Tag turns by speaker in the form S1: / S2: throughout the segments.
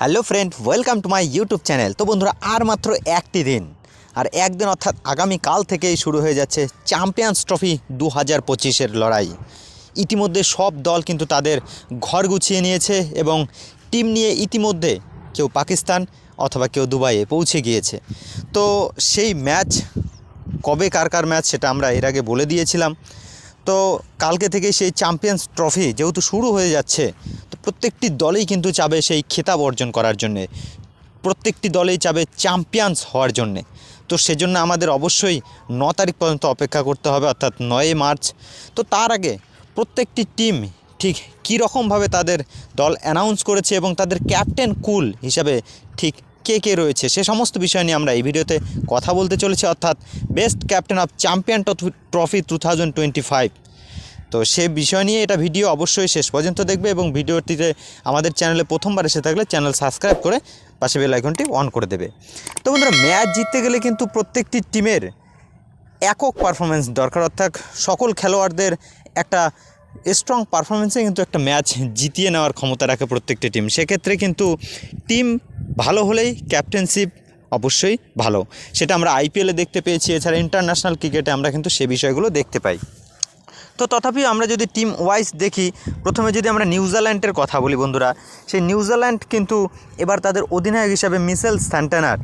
S1: Hello friend, welcome to my YouTube channel. তো বন্ধুরা, আর মাত্র একটি দিন। আর একদিন অর্থাৎ আগামীকাল থেকেই শুরু হয়ে যাচ্ছে চ্যাম্পিয়ন্স ট্রফি দু হাজার পঁচিশের লড়াই। ইতিমধ্যে সব দল কিন্তু তাদের ঘর গুছিয়ে নিয়েছে এবং টিম নিয়ে ইতিমধ্যে কেউ পাকিস্তান অথবা কেউ দুবাইয়ে পৌঁছে গিয়েছে। তো সেই ম্যাচ, কবে কার কার ম্যাচ সেটা আমরা এর আগে বলে দিয়েছিলাম। তো কালকে থেকে সেই চ্যাম্পিয়ন্স ট্রফি যেহেতু শুরু হয়ে যাচ্ছে, তো প্রত্যেকটি দলেই কিন্তু চাবে সেই খেতাব অর্জন করার জন্যে। প্রত্যেকটি দলেই চাবে চ্যাম্পিয়ন্স হওয়ার জন্যে। তো সেজন্য আমাদের অবশ্যই ন তারিখ পর্যন্ত অপেক্ষা করতে হবে, অর্থাৎ নয়ই মার্চ। তো তার আগে প্রত্যেকটি টিম ঠিক কী রকমভাবে তাদের দল অ্যানাউন্স করেছে এবং তাদের ক্যাপ্টেন কুল হিসাবে ঠিক কে কে রয়েছে, সে সমস্ত বিষয় নিয়ে আমরা এই ভিডিওতে কথা বলতে চলেছি। অর্থাৎ best captain of champion trophy two thousand twenty five তো সে বিষয় নিয়ে এটা ভিডিও অবশ্যই শেষ পর্যন্ত দেখবে এবং ভিডিওটিতে আমাদের চ্যানেলে প্রথমবার এসে থাকলে চ্যানেল সাবস্ক্রাইব করে পাশে বেল আইকনটি অন করে দেবে। তো বন্ধুরা ম্যাচ জিততে গেলে কিন্তু প্রত্যেকটি টিমের একক পারফরমেন্স দরকার। অর্থাৎ সকল খেলোয়াড়দের একটা স্ট্রং পারফরমেন্সে কিন্তু একটা ম্যাচ জিতিয়ে নেওয়ার ক্ষমতা রাখে প্রত্যেকটি টিম সেক্ষেত্রে কিন্তু টিম ভালো হলেই ক্যাপ্টেনশিপ অবশ্যই ভালো। সেটা আমরা আইপিএলে দেখতে পেয়েছি, এছাড়া ইন্টারন্যাশনাল ক্রিকেটে আমরা কিন্তু সে বিষয়গুলো দেখতে পাই। তো তথাপি আমরা যদি টিম ওয়াইজ দেখি, প্রথমে যদি আমরা নিউজিল্যান্ডের কথা বলি বন্ধুরা, সেই নিউজিল্যান্ড কিন্তু এবার তাদের অধিনায়ক হিসাবে মিসেল স্যান্টানার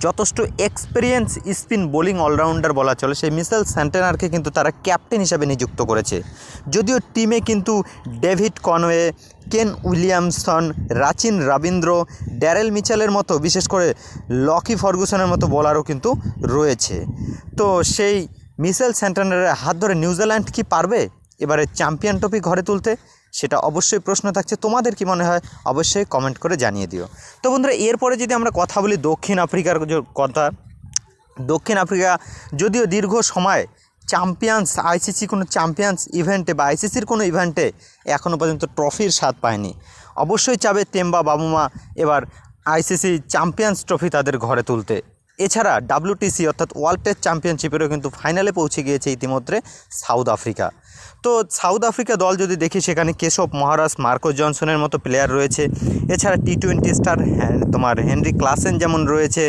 S1: যথেষ্ট এক্সপিরিয়েন্স স্পিন বোলিং অলরাউন্ডার বলা চলে। সেই মিসেল স্যান্টেনারকে কিন্তু তারা ক্যাপ্টেন হিসাবে নিযুক্ত করেছে। যদিও টিমে কিন্তু David Conway, Kane Williamson, Rachin Ravindra, Daryl মিচেলের মতো, বিশেষ করে লকি ফার্গুসনের মতো বলারও কিন্তু রয়েছে। তো সেই মিসেল স্যান্টানারের হাত ধরে নিউজিল্যান্ড কি পারবে? এবারে চ্যাম্পিয়ন ট্রফি ঘরে তুলতে সেটা অবশ্যই প্রশ্ন থাকছে। তোমাদের কি মনে হয়? অবশ্যই কমেন্ট করে জানিয়ে দিও। তো বন্ধুরা, এরপরে যদি আমরা কথা বলি দক্ষিণ আফ্রিকার কথা, দক্ষিণ আফ্রিকা যদিও দীর্ঘ সময় চ্যাম্পিয়ন্স আইসিসি কোনো চ্যাম্পিয়ন্স ইভেন্টে বা আইসিসির কোনো ইভেন্টে এখনও পর্যন্ত ট্রফির স্বাদ পায়নি। অবশ্যই চাবে তেম্বা, বাবুমা এবার আইসিসি চ্যাম্পিয়ন্স ট্রফি তাদের ঘরে তুলতে। এছাড়া ডাব্লিউটিসি অর্থাৎ ওয়ার্ল্ড টেস্ট চ্যাম্পিয়নশিপেরও কিন্তু ফাইনালে পৌঁছে গিয়েছে ইতিমধ্যে সাউথ আফ্রিকা তো সাউথ আফ্রিকা দল যদি দেখি, সেখানে কেশব মহারাজ, মার্কো জনসনের মতো প্লেয়ার রয়েছে। এছাড়া টি টোয়েন্টি স্টার তোমার হেনরি ক্লাসেন যেমন রয়েছে,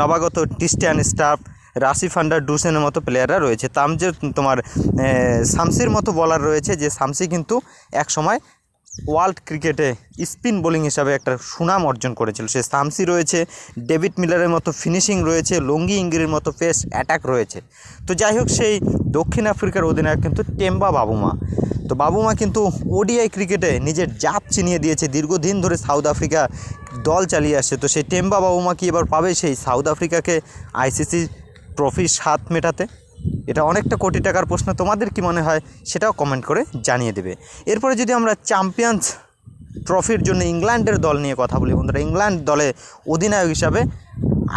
S1: নবাগত টিস্টিয়ান স্টাফ রাশি ফান্ডার ডুসেনের মতো প্লেয়াররা রয়েছে। তাম যে তোমার শামসির মতো বলার রয়েছে, যে শামসি কিন্তু এক সময় ওয়ার্ল্ড ক্রিকেটে স্পিন বোলিং হিসাবে একটা সুনাম অর্জন করেছিল। সে সামসি রয়েছে, ডেভিড মিলারের মতো ফিনিশিং রয়েছে, লঙ্গি ইঙ্গিরের মতো পেস অ্যাটাক রয়েছে। তো যাই হোক, সেই দক্ষিণ আফ্রিকার অধিনায়ক কিন্তু টেম্বা বাবুমা। তো বাবুমা কিন্তু ওডিআই ক্রিকেটে নিজের জাপ চিনিয়ে দিয়েছে। দীর্ঘদিন ধরে সাউথ আফ্রিকা দল চালিয়ে আসছে তো সেই টেম্বা বাবুমা কি এবার পাবে সেই সাউথ আফ্রিকাকে আইসিসি ট্রফির স্বাদ মেটাতে? এটা অনেকটা কোটি টাকার প্রশ্ন, তোমাদের কি মনে হয়? সেটাও কমেন্ট করে জানিয়ে দেবে। এরপরে যদি আমরা চ্যাম্পিয়ন্স ট্রফির জন্য ইংল্যান্ডের দল নিয়ে কথা বলি, বন্ধুরা, ইংল্যান্ড দলে অধিনায়ক হিসাবে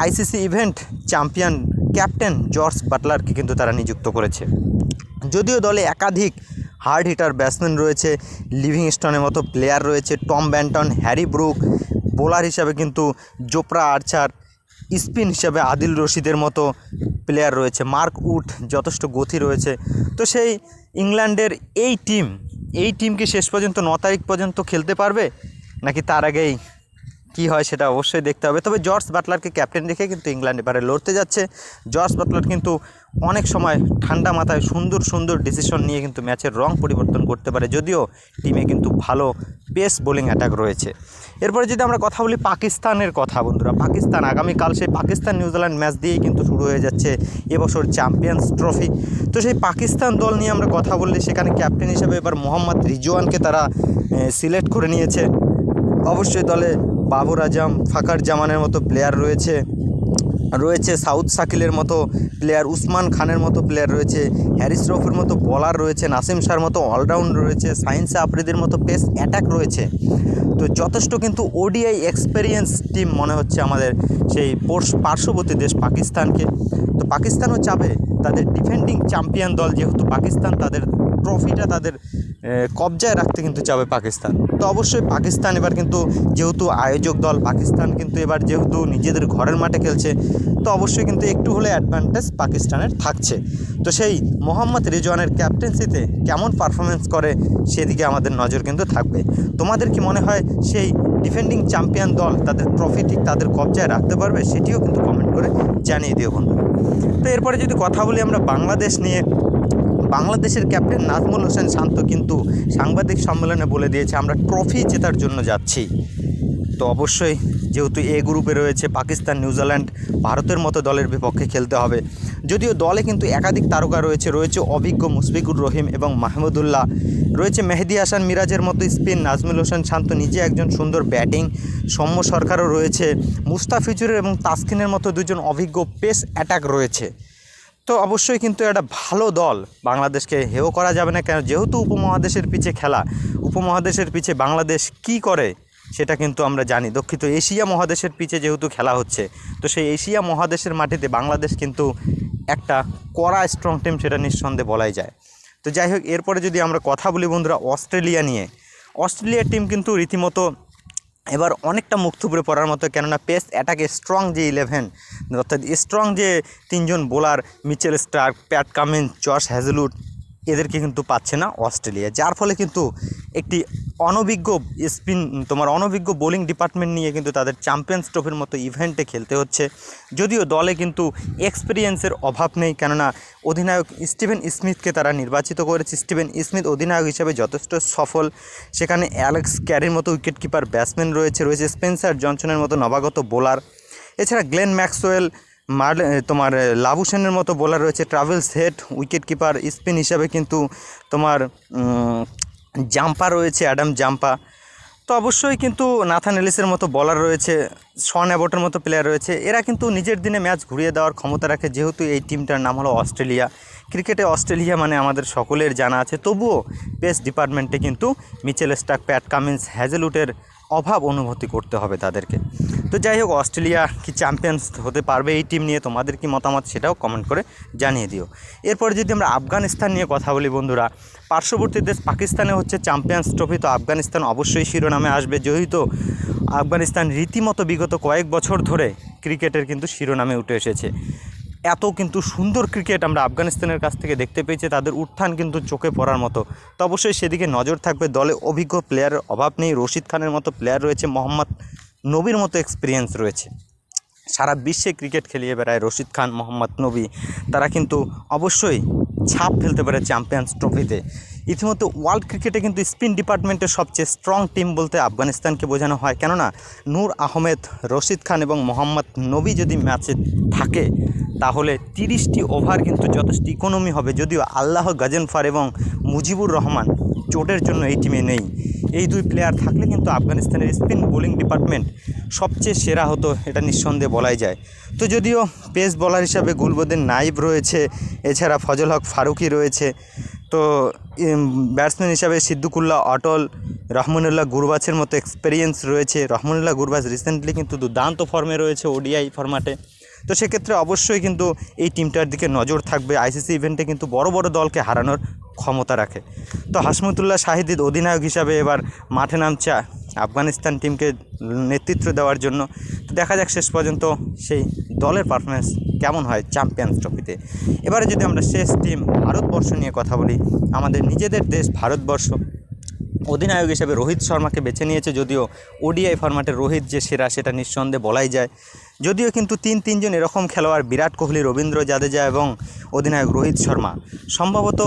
S1: ICC event champion captain George বাটলারকে কিন্তু তারা নিযুক্ত করেছে। যদিও দলে একাধিক হার্ড হিটার ব্যাটসম্যান রয়েছে লিভিংস্টনের মতো প্লেয়ার রয়েছে Tom Banton Harry Brook bowler হিসাবে কিন্তু জোপরা আর্চার স্পিন হিসাবে আদিল রশিদের মতো প্লেয়ার রয়েছে মার্ক উড যথেষ্ট গতি রয়েছে। তো সেই ইংল্যান্ডের এই টিম এই টিম কি শেষ পর্যন্ত, ন তারিখ পর্যন্ত খেলতে পারবে? নাকি তার আগেই কি হয় সেটা অবশ্যই দেখতে হবে। তবে জর্জ বাটলারকে ক্যাপ্টেন রেখে কিন্তু ইংল্যান্ড এবারে লড়তে যাচ্ছে। জর্জ বাটলার কিন্তু অনেক সময় ঠান্ডা মাথায় সুন্দর সুন্দর ডিসিশন নিয়ে কিন্তু ম্যাচের রং পরিবর্তন করতে পারে। যদিও টিমে কিন্তু ভালো পেস বোলিং অ্যাটাক রয়েছে। এরপরে যদি আমরা কথা বলি পাকিস্তানের কথা, বন্ধুরা, পাকিস্তান, আগামীকাল সেই পাকিস্তান নিউজিল্যান্ড ম্যাচ দিয়েই কিন্তু শুরু হয়ে যাচ্ছে এবছর চ্যাম্পিয়ন্স ট্রফি তো সেই পাকিস্তান দল নিয়ে আমরা কথা বললে সেখানে ক্যাপ্টেন হিসেবে এবার মোহাম্মদ রিজওয়ানকে তারা সিলেক্ট করে নিয়েছে। অবশ্যই দলে বাবর আজম ফাকার জামানের মতো প্লেয়ার রয়েছে। রয়েছে সাউথ শাকিলের মতো প্লেয়ার উসমান খানের মতো প্লেয়ার রয়েছে, হ্যারিস রফের মতো বলার রয়েছে, নাসিম শাহর মতো অলরাউন্ড রয়েছে সায়েন্সে আফ্রিদির মতো পেস অ্যাটাক রয়েছে। তো যথেষ্ট কিন্তু ওডিআই এক্সপেরিয়েন্স টিম মনে হচ্ছে আমাদের সেই পার্শ্ববর্তী দেশ পাকিস্তানকে। তো পাকিস্তানও চাবে তাদের ডিফেন্ডিং চ্যাম্পিয়ন দল যেহেতু পাকিস্তান, তাদের ট্রফিটা তাদের কবজায় রাখতে কিন্তু চাবে পাকিস্তান। তো অবশ্যই পাকিস্তান এবার কিন্তু যেহেতু আয়োজক দল, পাকিস্তান কিন্তু এবার যেহেতু নিজেদের ঘরের মাঠে খেলছে, তো অবশ্যই কিন্তু একটু হলে অ্যাডভান্টেজ পাকিস্তানের থাকছে। তো সেই মোহাম্মদ রিজওয়ানের ক্যাপ্টেন্সিতে কেমন পারফরমেন্স করে, সেদিকে আমাদের নজর কিন্তু থাকবে। তোমাদের কি মনে হয় সেই ডিফেন্ডিং চ্যাম্পিয়ন দল তাদের ট্রফি ঠিক তাদের কবজায় রাখতে পারবে, সেটিও কিন্তু কমেন্ট করে জানিয়ে দিও বন্ধু তো এরপরে যদি কথা বলি আমরা বাংলাদেশ নিয়ে বাংলাদেশের ক্যাপ্টেন নাজমুল হোসেন শান্ত কিন্তু সাংবাদিক সম্মেলনে বলে দিয়েছে, আমরা ট্রফি জেতার জন্য যাচ্ছি। তো অবশ্যই যেহেতু এ গ্রুপে রয়েছে পাকিস্তান নিউজিল্যান্ড ভারতের মতো দলের বিপক্ষে খেলতে হবে। যদিও দলে কিন্তু একাধিক তারকা রয়েছে রয়েছে অভিজ্ঞ মুশফিকুর রহিম এবং মাহমুদুল্লাহ রয়েছে মেহেদি হাসান মিরাজের মতো স্পিন, নাজমুল হোসেন শান্ত নিজে একজন সুন্দর ব্যাটিং, সৌম্য সরকারও রয়েছে, মুস্তাফিজুরের এবং তাসকিনের মতো দুজন অভিজ্ঞ পেস অ্যাটাক রয়েছে। তো অবশ্যই কিন্তু একটা ভালো দল। বাংলাদেশকে হেও করা যাবে না কেন? যেহেতু উপমহাদেশের পিছে খেলা, উপমহাদেশের পিছে বাংলাদেশ কি করে সেটা কিন্তু আমরা জানি। দক্ষিণ এশিয়া মহাদেশের পিছে যেহেতু খেলা হচ্ছে, তো সেই এশিয়া মহাদেশের মাটিতে বাংলাদেশ কিন্তু একটা কড়া স্ট্রং টিম সেটা নিঃসন্দেহে বলাই যায়। তো যাই হোক, এরপরে যদি আমরা কথা বলি বন্ধুরা, অস্ট্রেলিয়া নিয়ে। অস্ট্রেলিয়ার টিম কিন্তু রীতিমতো এবার অনেকটা মুখ থুবড়ে পড়ার মতো, কেননা পেস অ্যাটাকে স্ট্রং যে ইলেভেন অর্থাৎ স্ট্রং যে তিনজন bowler Mitchell Starc Pat Cummins Josh Hazlewood এদেরকে কিন্তু পাচ্ছে না অস্ট্রেলিয়া, যার ফলে কিন্তু একটি অনভিজ্ঞ স্পিন, তোমার অনভিজ্ঞ বোলিং ডিপার্টমেন্ট নিয়ে কিন্তু তাদের চ্যাম্পিয়ন্স ট্রফির মতো ইভেন্টে খেলতে হচ্ছে। যদিও দলে কিন্তু এক্সপিরিয়েন্সের অভাব নেই, কেননা অধিনায়ক স্টিভেন স্মিথকে তারা নির্বাচিত করেছে। স্টিভেন স্মিথ অধিনায়ক হিসেবে যথেষ্ট সফল। সেখানে অ্যালেক্স ক্যারির মতো উইকেট কিপার ব্যাটসম্যান রয়েছে রয়েছে স্পেন্সার জনসনের মতো নবাগত বোলার। এছাড়া গ্লেন ম্যাক্সওয়েল মার তোমার লাবু সেনের মতো বোলার রয়েছে Travis Head wicket keeper spin হিসাবে কিন্তু তোমার জাম্পা রয়েছে, অ্যাডাম জাম্পা। তো অবশ্যই কিন্তু নাথান এলিসের মতো বলার রয়েছে, শন অ্যাবটের মতো প্লেয়ার রয়েছে। এরা কিন্তু নিজের দিনে ম্যাচ ঘুরিয়ে দেওয়ার ক্ষমতা রাখে, যেহেতু এই টিমটার নাম হলো অস্ট্রেলিয়া। ক্রিকেটে অস্ট্রেলিয়া মানে আমাদের সকলের জানা আছে, তবুও পেস ডিপার্টমেন্টে কিন্তু মিচেল স্টাক প্যাট কামিন্স হ্যাজেলুটের অভাব অনুভূতি করতে হবে তাদেরকে। তো যাই হোক, অস্ট্রেলিয়া কি চ্যাম্পিয়ন্স হতে পারবে এই টিম নিয়ে তোমাদের কি মতামত সেটাও কমেন্ট করে জানিয়ে দিও। এরপরে যদি আমরা আফগানিস্তান নিয়ে কথা বলি বন্ধুরা, পার্শ্ববর্তী দেশ পাকিস্তানে হচ্ছে চ্যাম্পিয়ন্স ট্রফি তো আফগানিস্তান অবশ্যই শিরোনামে আসবে। যেহেতু আফগানিস্তান রীতিমতো বিগত কয়েক বছর ধরে ক্রিকেটের কিন্তু শিরোনামে উঠে এসেছে। এত কিন্তু সুন্দর ক্রিকেট আমরা আফগানিস্তানের কাছ থেকে দেখতে পেয়েছি, তাদের উত্থান কিন্তু চোখে পড়ার মতো। তো অবশ্যই সেদিকে নজর থাকবে দলে অভিজ্ঞ প্লেয়ারের অভাব নেই, রশিদ খানের মতো প্লেয়ার রয়েছে, মোহাম্মদ নবীর মতো এক্সপিরিয়েন্স রয়েছে। সারা বিশ্বে ক্রিকেট খেলিয়ে বেড়ায় রশিদ খান, মোহাম্মদ নবী। তারা কিন্তু অবশ্যই ছাপ ফেলতে পারে চ্যাম্পিয়ন্স ট্রফিতে ইতিমধ্যে ওয়ার্ল্ড ক্রিকেটে কিন্তু স্পিন ডিপার্টমেন্টের সবচেয়ে স্ট্রং টিম বলতে আফগানিস্তানকে বোঝানো হয়। কেননা নূর আহমেদ, রশিদ খান এবং মোহাম্মদ নবী যদি ম্যাচে থাকে, তাহলে তিরিশটি ওভার কিন্তু যথেষ্ট ইকোনমি হবে। যদিও আল্লাহ গাজেনফার এবং মুজিবুর রহমান চোটের জন্য এই টিমে নেই। এই দুই প্লেয়ার থাকলে কিন্তু আফগানিস্তানের স্পিন বোলিং ডিপার্টমেন্ট সবচেয়ে সেরা হতো, এটা নিঃসন্দেহে বলাই যায়। তো যদিও পেস বলার হিসাবে গুলবদিন নাইব রয়েছে, এছাড়া ফজল হক ফারুকি রয়েছে তো ব্যাটসম্যান হিসাবে সিদ্দুকুল্লাহ, অটল, রহমানুল্লাহ গুরবাজের মতো এক্সপেরিয়েন্স রয়েছে। রহমানুল্লাহ গুরবাজ রিসেন্টলি কিন্তু দুর্দান্ত ফর্মে রয়েছে ওডিআই ফর্মাটে তো সেক্ষেত্রে অবশ্যই কিন্তু এই টিমটার দিকে নজর থাকবে। আইসিসি ইভেন্টে কিন্তু বড় বড় দলকে হারানোর ক্ষমতা রাখে। তো হাসমতুল্লাহ শাহিদিদ অধিনায়ক হিসাবে এবার মাঠে নামছে আফগানিস্তান টিমকে নেতৃত্ব দেওয়ার জন্য। তো দেখা যাক শেষ পর্যন্ত সেই দলের পারফরমেন্স কেমন হয় চ্যাম্পিয়ন্স ট্রফিতে এবারে যদি আমরা শেষ টিম ভারতবর্ষ নিয়ে কথা বলি, আমাদের নিজেদের দেশ ভারতবর্ষ। অধিনায়ক হিসেবে রোহিত শর্মাকে বেছে নিয়েছে যদিও ওডিআই ফরম্যাটে রোহিত যে সেরা সেটা নিঃসন্দেহে বলাই যায়। যদিও কিন্তু তিন তিনজন এরকম খেলোয়াড়, বিরাট কোহলি, রবীন্দ্র জাদেজা এবং অধিনায়ক রোহিত শর্মা। সম্ভবত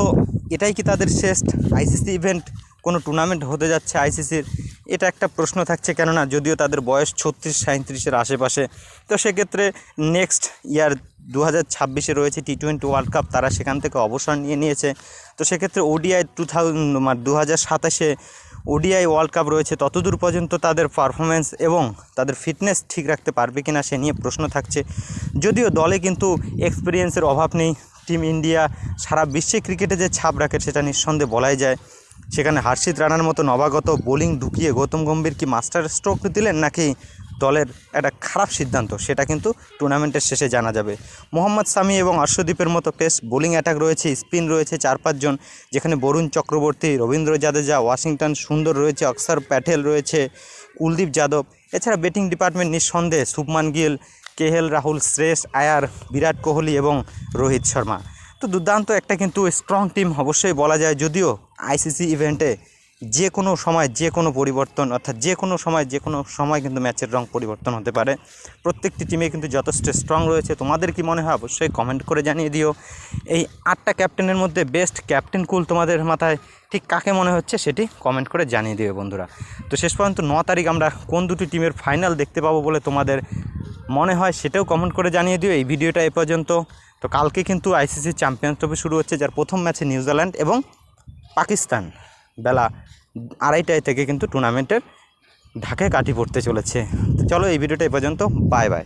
S1: এটাই কি তাদের শেষ আইসিসি ইভেন্ট কোনো টুর্নামেন্ট হতে যাচ্ছে আইসিসির এটা একটা প্রশ্ন থাকছে কেননা যদিও তাদের বয়স ছত্রিশ সাঁত্রিশের আশেপাশে, তো সেক্ষেত্রে নেক্সট ইয়ার দু হাজার ছাব্বিশে রয়েছে টি টোয়েন্টি ওয়ার্ল্ড কাপ তারা সেখান থেকে অবসর নিয়ে নিয়েছে। তো সেক্ষেত্রে ওডিআই টু থাউজেন্ড দু হাজার সাতাশে ওডিআই ওয়ার্ল্ড কাপ রয়েছে, ততদূর পর্যন্ত তাদের পারফরমেন্স এবং তাদের ফিটনেস ঠিক রাখতে পারবে কি না সে নিয়ে প্রশ্ন থাকছে। যদিও দলে কিন্তু এক্সপিরিয়েন্সের অভাব নেই টিম ইন্ডিয়া সারা বিশ্বে ক্রিকেটে যে ছাপ রাখে সেটা নিঃসন্দেহে বলাই যায়। সেখানে হার্ষিত রানার মতো নবাগত বোলিং ঢুকিয়ে গৌতম গম্ভীর কি মাস্টার স্ট্রোক দিলেন নাকি দলের একটা খারাপ সিদ্ধান্ত? সেটা কিন্তু টুর্নামেন্টের শেষে জানা যাবে। মোহাম্মদ সামি এবং অর্শদীপের মতো পেস বোলিং অ্যাটাক রয়েছে, স্পিন রয়েছে চার পাঁচজন যেখানে বরুণ চক্রবর্তী, রবীন্দ্র জাদেজা, ওয়াশিংটন সুন্দর রয়েছে অক্ষর প্যাটেল রয়েছে, কুলদীপ যাদব। এছাড়া ব্যাটিং ডিপার্টমেন্ট নিঃসন্দেহে শুভমান গিল, কেএল রাহুল শ্রেষ আয়ার, বিরাট কোহলি এবং রোহিত শর্মা। তো দুর্দান্ত একটা কিন্তু স্ট্রং টিম অবশ্যই বলা যায়, যদিও আইসিসি ইভেন্টে যে কোনো সময় যে কোনো পরিবর্তন, অর্থাৎ যে কোনো সময় যে কোনো সময় কিন্তু ম্যাচের রং পরিবর্তন হতে পারে। প্রত্যেকটি টিমে কিন্তু যথেষ্ট স্ট্রং রয়েছে। তোমাদের কি মনে হয়? অবশ্যই কমেন্ট করে জানিয়ে দিও। এই আটটা ক্যাপ্টেনের মধ্যে বেস্ট ক্যাপ্টেন কুল তোমাদের মাথায় ঠিক কাকে মনে হচ্ছে সেটি কমেন্ট করে জানিয়ে দিও বন্ধুরা। তো শেষ পর্যন্ত ন তারিখ আমরা কোন দুটি টিমের ফাইনাল দেখতে পাবো বলে তোমাদের মনে হয় সেটাও কমেন্ট করে জানিয়ে দিও। এই ভিডিওটা এ পর্যন্ত। তো কালকে কিন্তু আইসিসি চ্যাম্পিয়ন্স ট্রফি শুরু হচ্ছে, যার প্রথম ম্যাচে নিউজিল্যান্ড এবং পাকিস্তান। বেলা আড়াইটায় থেকে কিন্তু টুর্নামেন্টের ঢাকে কাটি পড়তে চলেছে। তো চলো এই ভিডিওটা এ পর্যন্ত। Bye bye.